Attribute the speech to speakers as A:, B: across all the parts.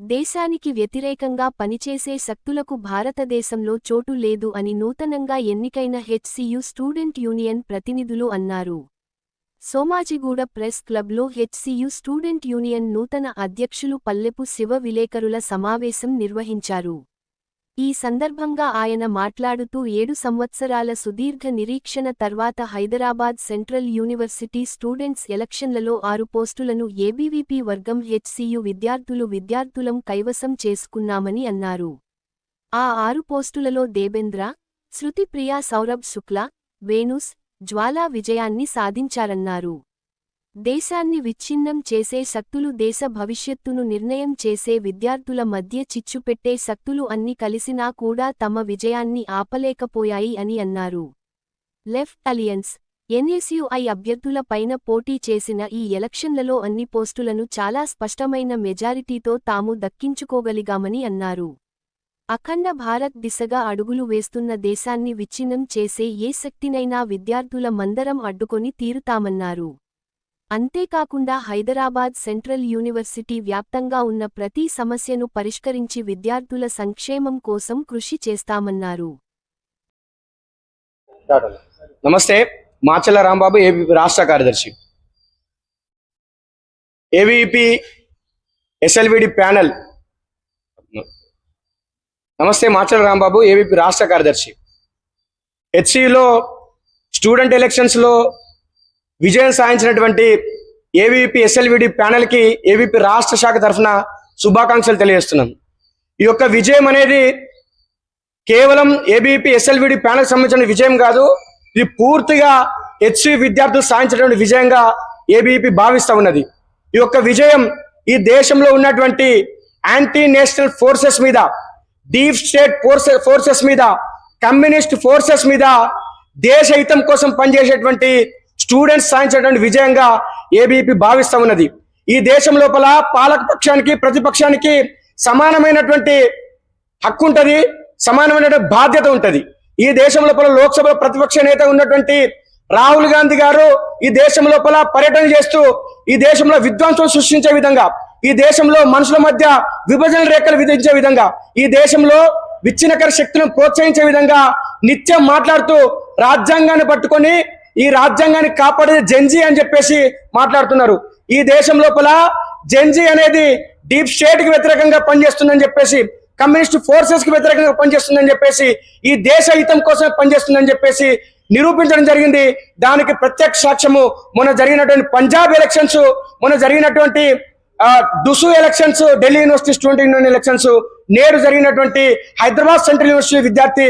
A: దేశానికి వ్యతిరేకంగా పనిచేసే శక్తులకు భారతదేశంలో చోటు లేదు అని నూతనంగా ఎన్నికైన హెచ్సియు స్టూడెంట్ యూనియన్ ప్రతినిధులు అన్నారు. సోమాజిగూడ ప్రెస్ క్లబ్లో హెచ్సియు స్టూడెంట్ యూనియన్ నూతన అధ్యక్షులు పల్లెపు శివ విలేకరుల సమావేశం నిర్వహించారు. ఈ సందర్భంగా ఆయన మాట్లాడుతూ ఏడు సంవత్సరాల సుదీర్ఘ నిరీక్షణ తర్వాత హైదరాబాద్ సెంట్రల్ యూనివర్సిటీ స్టూడెంట్స్ ఎలక్షన్లలో ఆరు పోస్టులను ఏబీవీపీ వర్గం హెచ్సియు విద్యార్థులు విద్యార్థులం కైవసం చేసుకున్నామని అన్నారు. ఆ ఆరు పోస్టులలో దేబేంద్ర శృతిప్రియా సౌరభ్ శుక్లా వేణుస్ జ్వాలా విజయాన్ని సాధించారన్నారు. దేశాన్ని విచ్ఛిన్నం చేసే శక్తులు దేశ భవిష్యత్తును నిర్ణయం చేసే విద్యార్థుల మధ్య చిచ్చుపెట్టే శక్తులు అన్ని కలిసినా కూడా తమ విజయాన్ని ఆపలేకపోయాయి అని అన్నారు. లెఫ్ట్ అలియన్స్ ఎన్ఎస్యుఐ అభ్యర్థుల పైన పోటీ చేసిన ఈ ఎలక్షన్లలో అన్ని పోస్టులను చాలా స్పష్టమైన మెజారిటీతో తాము దక్కించుకోగలిగామని అన్నారు. అఖండ భారత్ దిశగా అడుగులు వేస్తున్న దేశాన్ని విచ్ఛిన్నం చేసే ఏ శక్తినైనా విద్యార్థుల మందరం అడ్డుకొని తీరుతామన్నారు. అంతేకాకుండా హైదరాబాద్ సెంట్రల్ యూనివర్సిటీ వ్యాప్తంగా ఉన్న ప్రతి సమస్యను పరిష్కరించి విద్యార్థుల సంక్షేమం కోసం కృషి చేస్తామన్నారు.
B: నమస్తే మాచల రాంబాబు ఏబీపీ రాష్ట్ర కార్యదర్శి. ABP SLVD panel. నమస్తే మాచల రాంబాబు ఏబీపీ రాష్ట్ర కార్యదర్శి. హెచ్సిలో స్టూడెంట్ ఎలక్షన్స్లో విజయం సాధించినటువంటి ఏబీపీ ఎస్ఎల్విడి ప్యానెల్కి ఏబీపీ రాష్ట్ర శాఖ తరఫున శుభాకాంక్షలు తెలియజేస్తున్నాం. ఈ యొక్క విజయం అనేది కేవలం ఏబీపీ ఎస్ఎల్విడి ప్యానెల్ సంబంధించిన విజయం కాదు ఇది పూర్తిగా హెచ్సి విద్యార్థులు సాధించినటువంటి విజయంగా ఏబీపీ భావిస్తూ ఉన్నది. ఈ యొక్క విజయం ఈ దేశంలో ఉన్నటువంటి యాంటీ నేషనల్ ఫోర్సెస్ మీద డీప్ స్టేట్ ఫోర్సెస్ ఫోర్సెస్ మీద కమ్యూనిస్ట్ ఫోర్సెస్ మీద దేశ హితం కోసం పనిచేసేటువంటి స్టూడెంట్స్ సాధించేటువంటి విజయంగా ఏబీపీ భావిస్తా ఉన్నది. ఈ దేశం లోపల పాలక పక్షానికి ప్రతిపక్షానికి సమానమైనటువంటి హక్కు ఉంటుంది సమానమైనటువంటి బాధ్యత ఉంటుంది. ఈ దేశం లోపల లోక్సభ ప్రతిపక్ష నేత ఉన్నటువంటి రాహుల్ గాంధీ గారు ఈ దేశం లోపల పర్యటన చేస్తూ ఈ దేశంలో విద్వాంసం సృష్టించే విధంగా ఈ దేశంలో మనుషుల మధ్య విభజన రేఖలు విధించే విధంగా ఈ దేశంలో విచ్ఛిన్నకర శక్తులను ప్రోత్సహించే విధంగా నిత్యం మాట్లాడుతూ రాజ్యాంగాన్ని పట్టుకొని ఈ రాజ్యాంగాన్ని కాపాడేది జెన్జీ అని చెప్పేసి మాట్లాడుతున్నారు. ఈ దేశం లోపల జెన్జీ అనేది డీప్ స్టేట్కి వ్యతిరేకంగా పనిచేస్తుందని చెప్పేసి కమ్యూనిస్ట్ ఫోర్సెస్కి వ్యతిరేకంగా పనిచేస్తుందని చెప్పేసి ఈ దేశ హితం కోసం పనిచేస్తుందని చెప్పేసి నిరూపించడం జరిగింది. దానికి ప్రత్యక్ష సాక్ష్యము మొన్న జరిగినటువంటి పంజాబ్ ఎలక్షన్స్ మొన్న జరిగినటువంటి DUSU elections Delhi university student union elections నేడు జరిగినటువంటి హైదరాబాద్ సెంట్రల్ యూనివర్సిటీ విద్యార్థి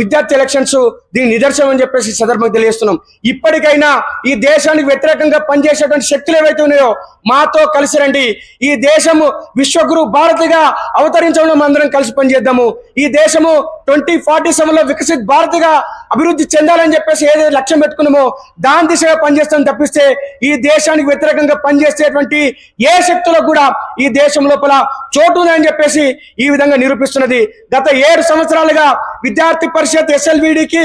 B: విద్యార్థి ఎలక్షన్స్ దీని నిదర్శనం అని చెప్పేసి ఈ సందర్భంగా తెలియజేస్తున్నాం. ఇప్పటికైనా ఈ దేశానికి వ్యతిరేకంగా పనిచేసేటువంటి శక్తులు ఏవైతే ఉన్నాయో మాతో కలిసి రండి. ఈ దేశము విశ్వగురు భారతిగా అవతరించడంలో అందరం కలిసి పనిచేద్దాము. ఈ దేశము ట్వంటీ ఫార్టీ సెవెన్లో వికసిత్ భారతిగా అభివృద్ధి చెందాలని చెప్పేసి ఏదైతే లక్ష్యం పెట్టుకున్నామో దాని దిశగా పనిచేస్తాం తప్పిస్తే ఈ దేశానికి వ్యతిరేకంగా పనిచేసేటువంటి ఏ శక్తులకు కూడా ఈ దేశం లోపల చోటు ఉందని చెప్పేసి ఈ విధంగా నిరూపిస్తున్నది. గత ఏడు సంవత్సరాలుగా విద్యార్థి పరిషత్ ఎస్ఎల్విడికి